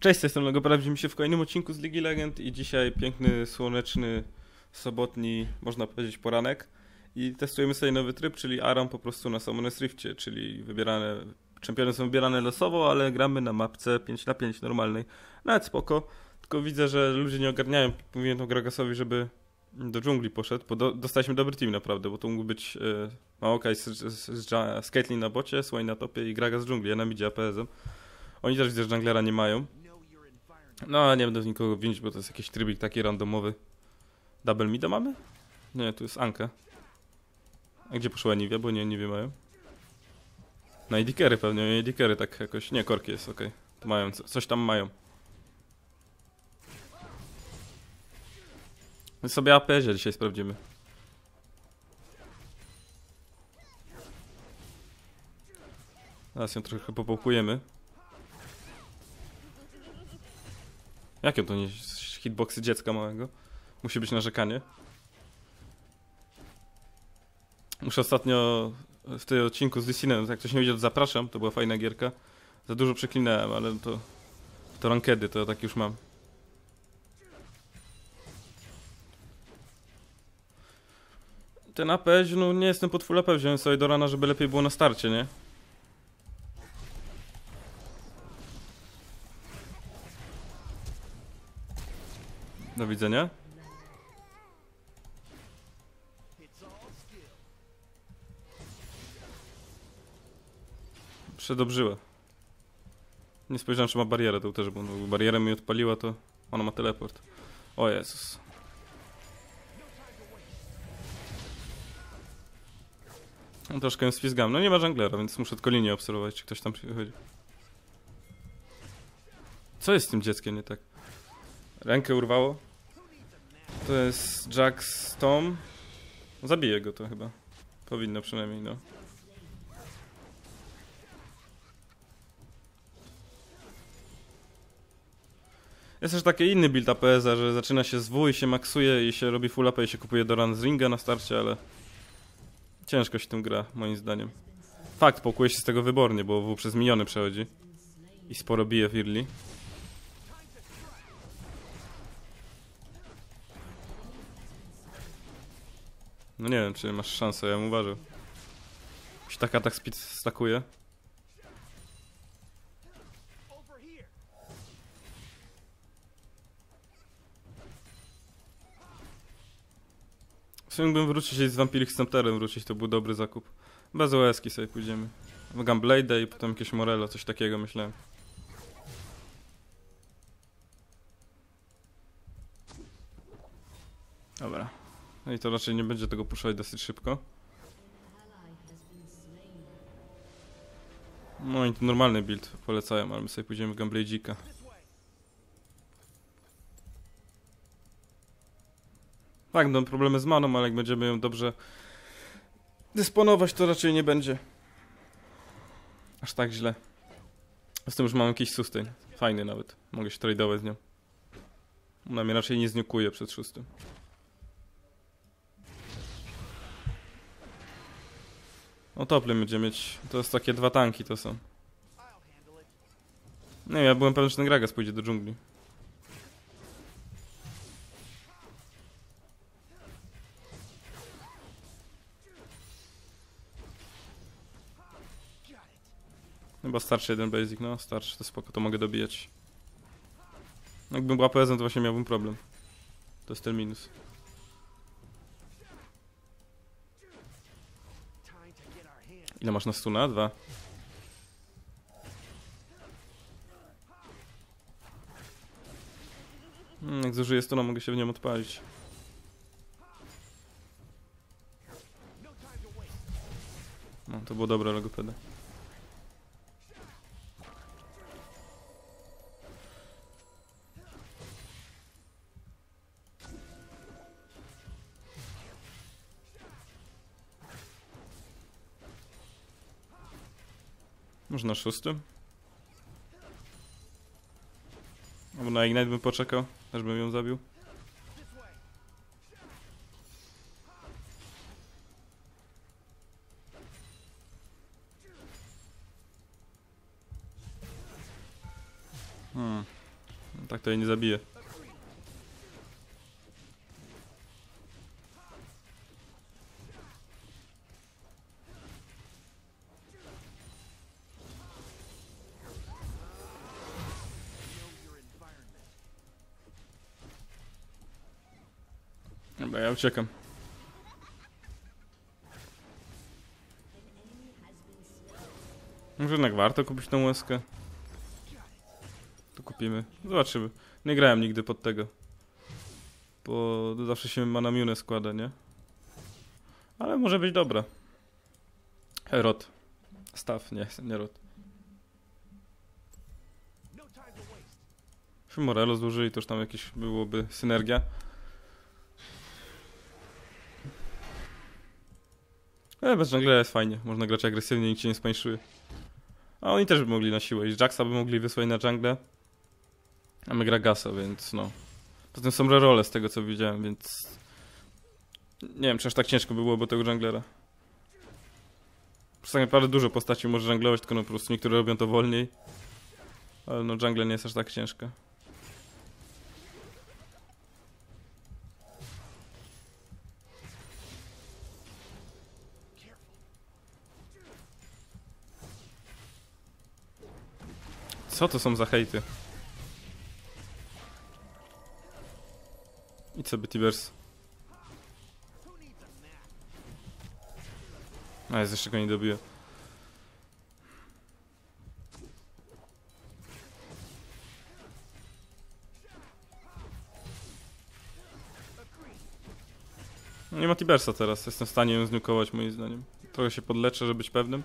Cześć, z tej strony Lego Widzimy się w kolejnym odcinku z Ligi Legend i dzisiaj piękny, słoneczny, sobotni, można powiedzieć, poranek i testujemy sobie nowy tryb, czyli Aram po prostu na Summoners Riftie, czyli wybierane, czempiony są wybierane losowo, ale gramy na mapce 5 na 5 normalnej. Nawet spoko, tylko widzę, że ludzie nie ogarniają, mówiłem to Gragasowi, żeby do dżungli poszedł, bo do, dostaliśmy dobry team naprawdę, bo to mógł być e, Maokai z, z, z, z Caitlyn na bocie, Swain na topie i Gragas z dżungli, ja na midzie APS-em. Oni też widzę, że junglera nie mają. No, nie będę nikogo winić, bo to jest jakiś trybik taki randomowy. Double mida mamy? Nie, tu jest Anka. A gdzie poszła Niwia? Bo nie, Niwie mają. Na Edikery pewnie, Edikery tak jakoś. Nie, korki jest, okej. Okay. Mają, coś tam mają. My sobie APS dzisiaj sprawdzimy. Teraz ją trochę popałkujemy. Jakie to nie hitboxy dziecka małego? Musi być narzekanie. Muszę ostatnio w tym odcinku z Dissinem, jak ktoś nie widział, zapraszam, to była fajna gierka. Za dużo przeklinałem, ale to to rankedy, to tak już mam. Ten AP, no nie jestem pod full AP, wziąłem sobie do rana, żeby lepiej było na starcie, nie? Do widzenia. Przedobrzyła. Nie spojrzałem, czy ma barierę, to też, bo no, barierę mi odpaliła, to ona ma teleport. O Jezus. No, troszkę ją sfizgam. No nie ma junglera, więc muszę tylko linię obserwować, czy ktoś tam przychodzi. Co jest z tym dzieckiem nie tak? Rękę urwało? To jest Jack Tom. Zabiję go to chyba. Powinno przynajmniej, no. Jest też taki inny build APS, że zaczyna się z W i się maksuje i się robi full AP i się kupuje do run z ringa na starcie, ale ciężko się tym gra, moim zdaniem. Fakt, pokuje się z tego wybornie, bo W przez miniony przechodzi i sporo bije w early. No nie wiem, czy masz szansę, ja bym uważał. Się tak atak speed stakuje. W sumie mógłbym wrócić z Vampiric Stampterem wrócić, to był dobry zakup. Bez OS-ki sobie pójdziemy. Gunblade i potem jakieś Morello, coś takiego myślałem. Dobra. I to raczej nie będzie tego puszczać dosyć szybko. No i to normalny build polecają, ale my sobie pójdziemy w Gamblade'ika. Tak, no problemy z maną, ale jak będziemy ją dobrze dysponować, to raczej nie będzie aż tak źle. Z tym już mam jakiś sustain. Fajny nawet. Mogę się tradeować z nią. Ona mnie raczej nie zniukuje przed szóstym. No toplem będzie mieć. To jest takie dwa tanki to są. Nie ja byłem pewien, że ten Gragas pójdzie do dżungli. Chyba starczy jeden basic, no starczy, to spoko, to mogę dobijać. Jakbym była PSM, to właśnie miałbym problem. To jest ten minus. Ile masz na stuna? Dwa. Hmm, jak zużyję stuna, mogę się w nią odpalić. No, to było dobre logopeda. Może na szóstym? Albo na Ignite bym poczekał, też bym ją zabił. Dobra, ja uciekam. Może jednak warto kupić tą łezkę? To kupimy. Zobaczymy. Nie grałem nigdy pod tego. Bo zawsze się Manamiune składa, nie? Ale może być dobra. Rot. Staw, nie, nie rot. Jeśli Morelo złożyli, to już tam jakieś byłoby synergia. Ale bez junglera jest fajnie. Można grać agresywnie, nikt cię nie spańszuje. A oni też by mogli na siłę iść. Jacksa by mogli wysłać na jungle. A my gra Gasa, więc no. Potem są rerole z tego co widziałem, więc... Nie wiem, czy aż tak ciężko by było bo tego junglera. Przez tak naprawdę dużo postaci może junglować, tylko no po prostu niektóre robią to wolniej. Ale no jungle nie jest aż tak ciężka. Co to są za hejty? I co by Tibers? A, jest jeszcze go nie dobiję. Nie ma Tibersa teraz, jestem w stanie ją znukować moim zdaniem. Trochę się podleczę, żeby być pewnym.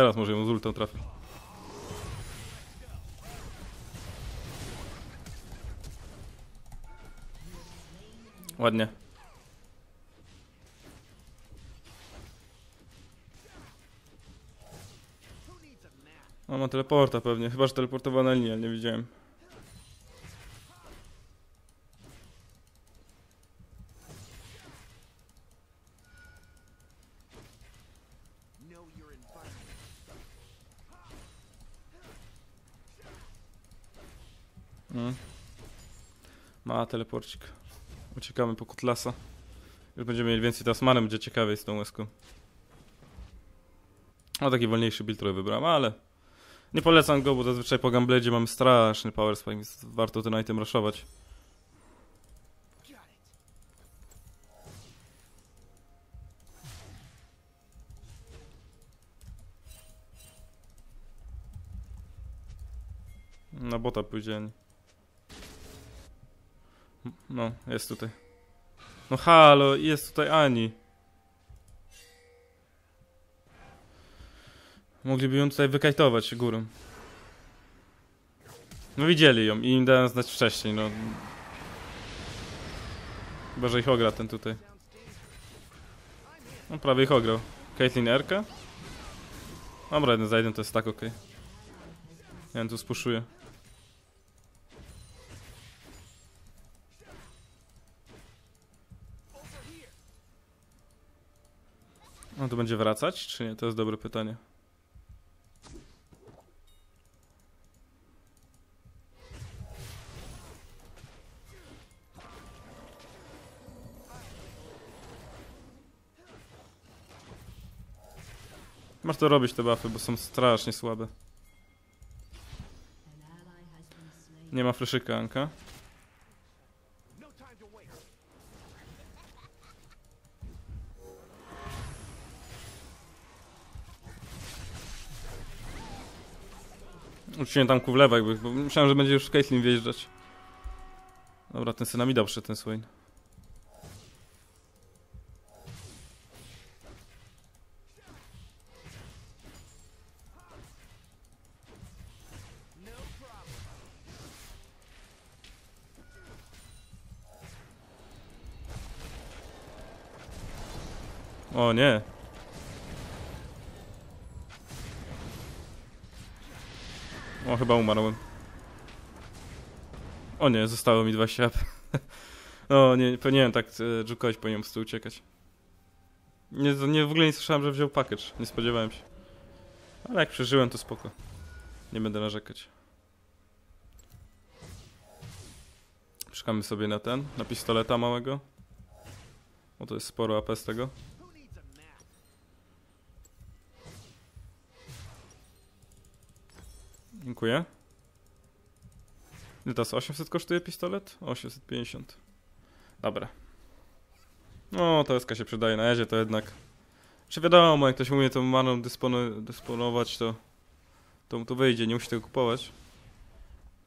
Teraz może ją z ultą trafię. Ładnie. O, ma teleporta pewnie. Chyba, że teleportował na linię, ale nie widziałem. Mm. Ma teleporcik. Uciekamy po kutlasa. Już będziemy mieli więcej teraz manem, będzie ciekawiej z tą łezką. No taki wolniejszy build trochę wybrałem, ale nie polecam go, bo zazwyczaj po Gambledzie mamy straszny power spike, więc warto ten item ruszować. Na bota pójdzie. No, jest tutaj. No halo, jest tutaj Ani. Mogliby ją tutaj wykajtować górą. No widzieli ją i im dałem znać wcześniej, no. Chyba, że ich ogra ten tutaj. No prawie ich ograł. Caitlyn Erka? Dobra, jeden za jeden to jest tak okej. Ja tu spuszuję. No to będzie wracać, czy nie? To jest dobre pytanie. Masz to robić te buffy, bo są strasznie słabe. Nie ma fleszyka, Anka. Uczyłem tam ku w lewo jakby, bo myślałem, że będzie już Caitlyn wjeżdżać. Dobra, ten synami dobrze, ten Swain. O nie. Chyba umarłem. O nie, zostało mi 20 AP. O nie, powinienem tak e, dżukować, powinienem z tyłu uciekać. Nie, nie, w ogóle nie słyszałem, że wziął package. Nie spodziewałem się. Ale jak przeżyłem, to spoko. Nie będę narzekać. Czekamy sobie na ten, na pistoleta małego. Bo to jest sporo AP z tego. Dziękuję. Ile teraz 800 kosztuje pistolet? 850. Dobra. No, to się przydaje na razie, to jednak... Czy wiadomo, jak ktoś umie tą maną dyspono dysponować, to... To mu to wyjdzie, nie musi tego kupować.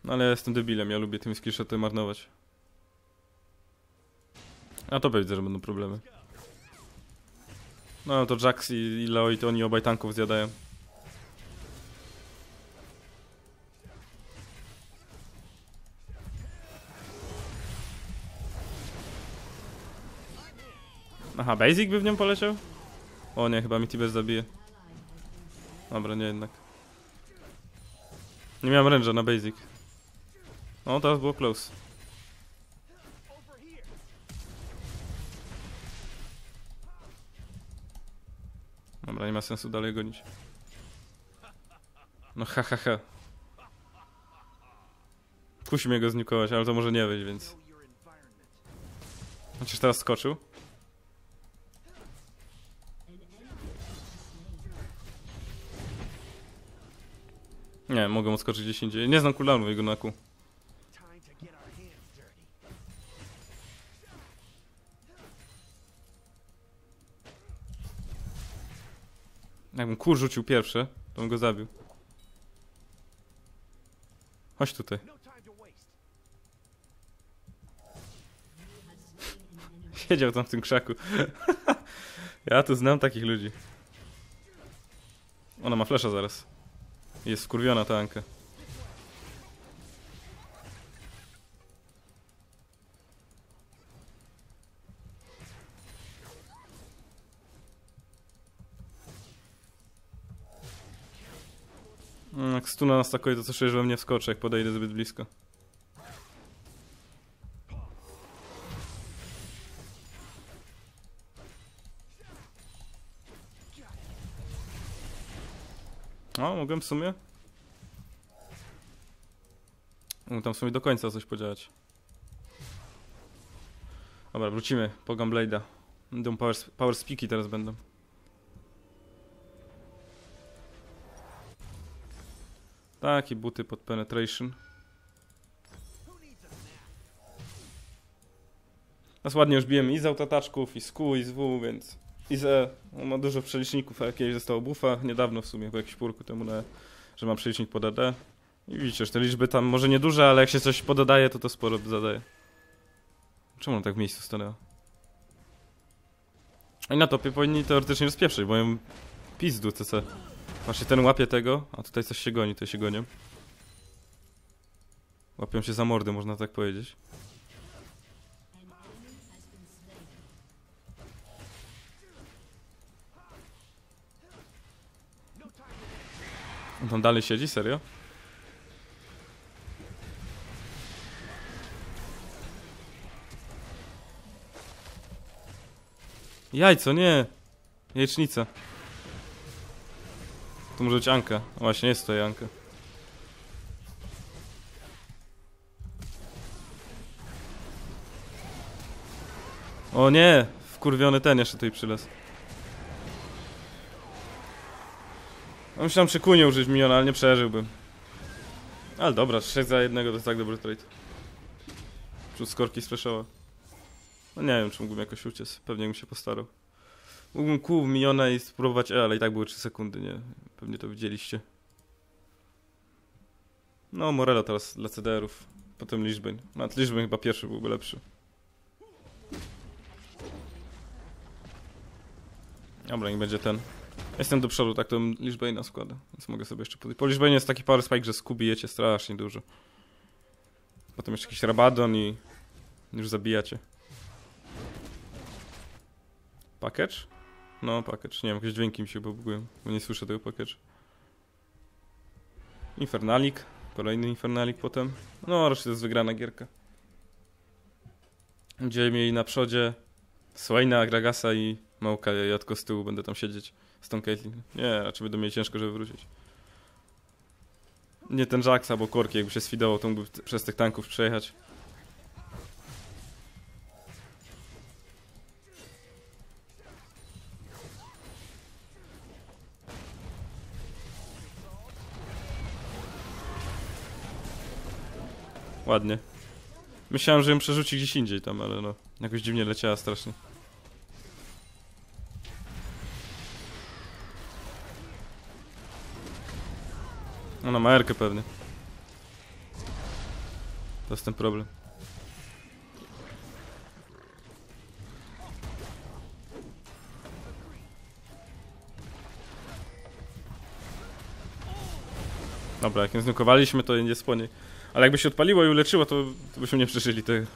No ale ja jestem debilem, ja lubię tym skillshoty marnować. A to widzę, że będą problemy. No to Jax i, i to oni obaj tanków zjadają. Aha, Basic by w nią poleciał? O nie, chyba mi Tibet zabije. Dobra, nie jednak. Nie miałem range'a na Basic. O, teraz było close. Dobra, nie ma sensu dalej gonić. No ha ha ha. Kusi mnie go znikować, ale to może nie wyjść, więc... Chociaż teraz skoczył. Nie, mogę odskoczyć gdzieś indziej. Nie znam cooldownów jego naku. Jakbym kur rzucił pierwszy, to bym go zabił. Chodź tutaj. Siedział tam w tym krzaku. ja tu znam takich ludzi. Ona ma flesza zaraz. Jest wkurwiona ta Anka. Mm, Jak stuna nas takoi, to czujesz, że we mnie wskoczy, jak podejdę zbyt blisko. Mogłem w sumie? Mógł tam w sumie do końca coś podziałać. Dobra, wrócimy po Gunblade'a. Będą power, power speaki teraz będą. Takie buty pod penetration. Nas ładnie już bijemy i z autotaczków, i z Q, i z W, więc... I E. On ma dużo przeliczników, a jakieś zostało buffa niedawno w sumie, po jakimś półku temu, na, że mam przelicznik pod AD. I widzicie, że te liczby tam może nie duże, ale jak się coś pododaje, to to sporo zadaje. Czemu on tak w miejscu stanęła? I na topie powinni teoretycznie rozpieprzyć, bo ją pizdu CC. Właśnie ten łapie tego, a tutaj coś się goni, to się gonią. Łapią się za mordy, można tak powiedzieć. On tam dalej siedzi, serio? Jajco, nie! Jajecznica. To może być Anka. O, właśnie, jest tutaj Anka. O nie! Wkurwiony ten jeszcze tutaj przylez. No myślałem przy kunie użyć miliona, ale nie przeżyłbym. Ale dobra, 6 za jednego to jest tak dobry trade. Plus skorki splashowa. No nie wiem, czy mógłbym jakoś uciec. Pewnie bym się postarał. Mógłbym kół miniona i spróbować E, ale i tak były 3 sekundy, nie? Pewnie to widzieliście. No, Morello teraz dla CDR-ów. Potem Lichbane. Nawet Lichbane chyba pierwszy byłby lepszy. Dobra, niech będzie ten. Jestem do przodu, tak to Lichbane'a składa, więc mogę sobie jeszcze. Po Lichbane jest taki power spike, że skubijecie strasznie dużo. Potem jeszcze jakiś Rabadon i już zabijacie. Package? No, package. Nie wiem, jakieś dźwięki mi się pobugują, bo nie słyszę tego package. Infernalik. Kolejny Infernalik potem. No, raczej to jest wygrana gierka. Będziemy mieli na przodzie Swaina, Gragasa i Małka. Ja tylko z tyłu będę tam siedzieć z tą Caitlyn. Nie, raczej będą mieli ciężko, żeby wrócić. Nie ten Jax albo Korki, jakby się sfidował, to mógłby przez tych tanków przejechać. Ładnie. Myślałem, że ją przerzuci gdzieś indziej tam, ale no, jakoś dziwnie leciała strasznie. Ona ma erkę pewnie. To jest ten problem. Dobra, jak ją znukowaliśmy, to nie spłonie. Ale jakby się odpaliło i uleczyło, to, to byśmy nie przeżyli tego.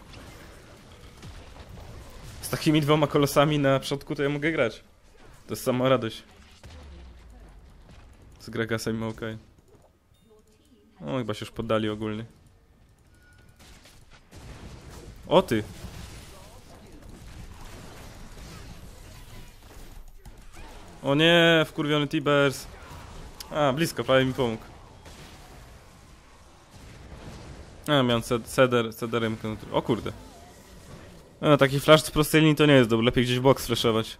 Z takimi dwoma kolosami na przodku to ja mogę grać. To jest sama radość. Z Gragasem i Maokai. O, chyba się już poddali ogólnie. O ty! O nie, wkurwiony Tibers. A, blisko, prawie mi pomógł. A, miałem ced- ceder, cederem. O kurde. No, taki flash z prostej linii to nie jest dobry, lepiej gdzieś box flashować.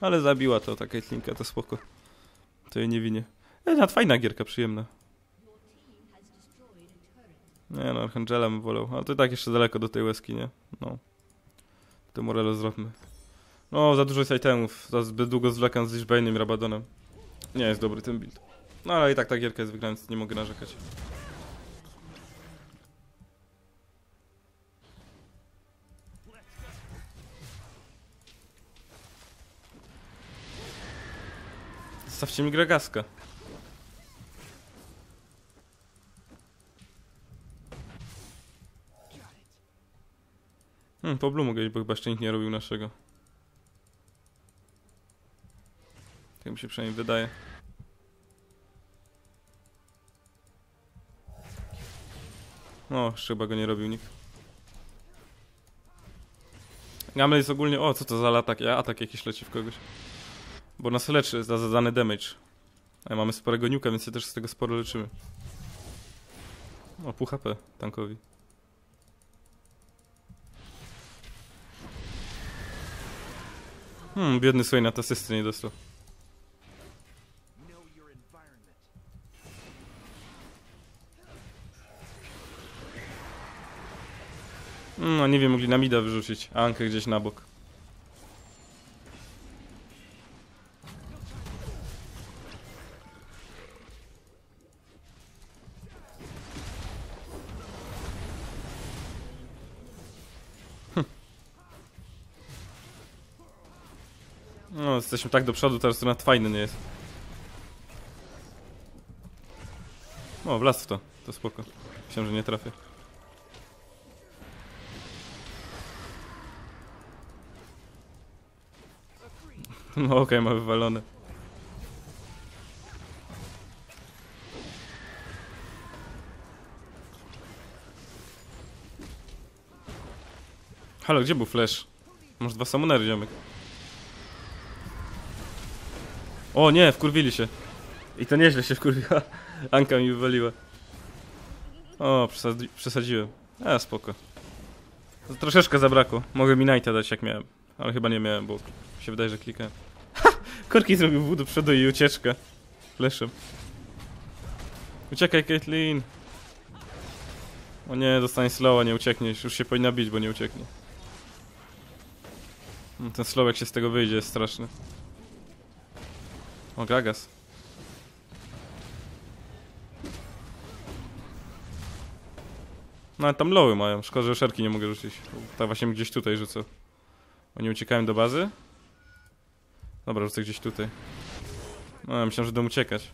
Ale zabiła to ta Caitlinka, to spoko. To jej nie winię. E, fajna gierka, przyjemna. Nie no, Archangela bym wolał, ale to i tak jeszcze daleko do tej łezki, nie? No. To Morelo zróbmy. No, za dużo jest itemów, za zbyt długo zwlekam z Lichbane'em Rabadonem. Nie jest dobry ten build. No ale i tak ta gierka jest wygrana, więc nie mogę narzekać. Zostawcie mi Gragaska. Hmm, po Blue mogę bo chyba nikt nie robił naszego. Tak mi się przynajmniej wydaje. O, jeszcze chyba go nie robił nikt. Gamel jest ogólnie... O, co to za atak? Ja atak jakiś leci w kogoś. Bo nas leczy za zadany damage. A mamy sporego niuka, więc się też z tego sporo leczymy. O, pół HP tankowi. Hmm, biedny Swain na asysty nie dostał. No, nie wiem, mogli na mida wyrzucić. a Ankę gdzieś na bok. Jesteśmy tak do przodu, teraz to nawet fajny nie jest. O, wlazł w to. To spoko. Myślałem, że nie trafię. No okej, ma wywalone. Halo, gdzie był flash? Może dwa samonery, ziomek. O nie, wkurwili się. I to nieźle się wkurwiła. Anka mi wywaliła. O, przesadzi przesadziłem. A, spoko. Troszeczkę zabrakło. Mogę mi Knighta dać jak miałem. Ale chyba nie miałem, bo się wydaje, że klikałem. Ha! Korki zrobił wód do przodu i ucieczkę. Fleszem. Uciekaj, Caitlyn. O nie, dostanie slowa, nie uciekniesz. Już się powinna bić, bo nie ucieknie. No, Ten slow jak się z tego wyjdzie jest straszny. O, Gagas. No tam lowy mają. Szkoda, że szerki nie mogę rzucić. Tak właśnie gdzieś tutaj rzucę. Oni uciekają do bazy? Dobra, rzucę gdzieś tutaj. No, ja myślałem, że będą uciekać.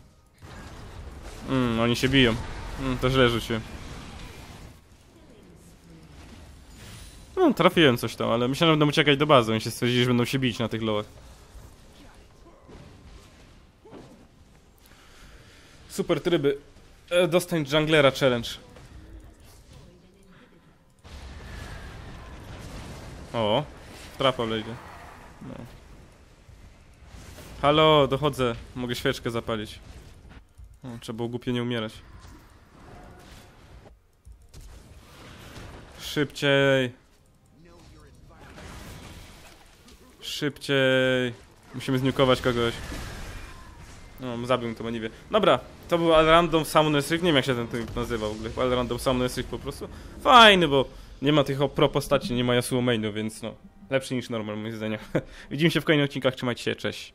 Mm, oni się biją. Mm, to źle rzuciłem. No, trafiłem coś tam, ale myślałem, że będą uciekać do bazy. Oni się stwierdzili, że będą się bić na tych lowach. Super tryby. E, dostań junglera challenge. O, trapa wejdzie. No. Halo, dochodzę. Mogę świeczkę zapalić. O, trzeba było głupie nie umierać. Szybciej. Szybciej. Musimy zniukować kogoś. No, zabił to nie wie. Dobra, to był Random Summoners Rift. Nie wiem jak się ten typ nazywał w ogóle. Random Summoners Rift po prostu. Fajny, bo nie ma tych pro postaci, nie ma Yasuo mainu, więc no. Lepszy niż normal moim zdaniem. Widzimy się w kolejnych odcinkach, trzymajcie się, cześć.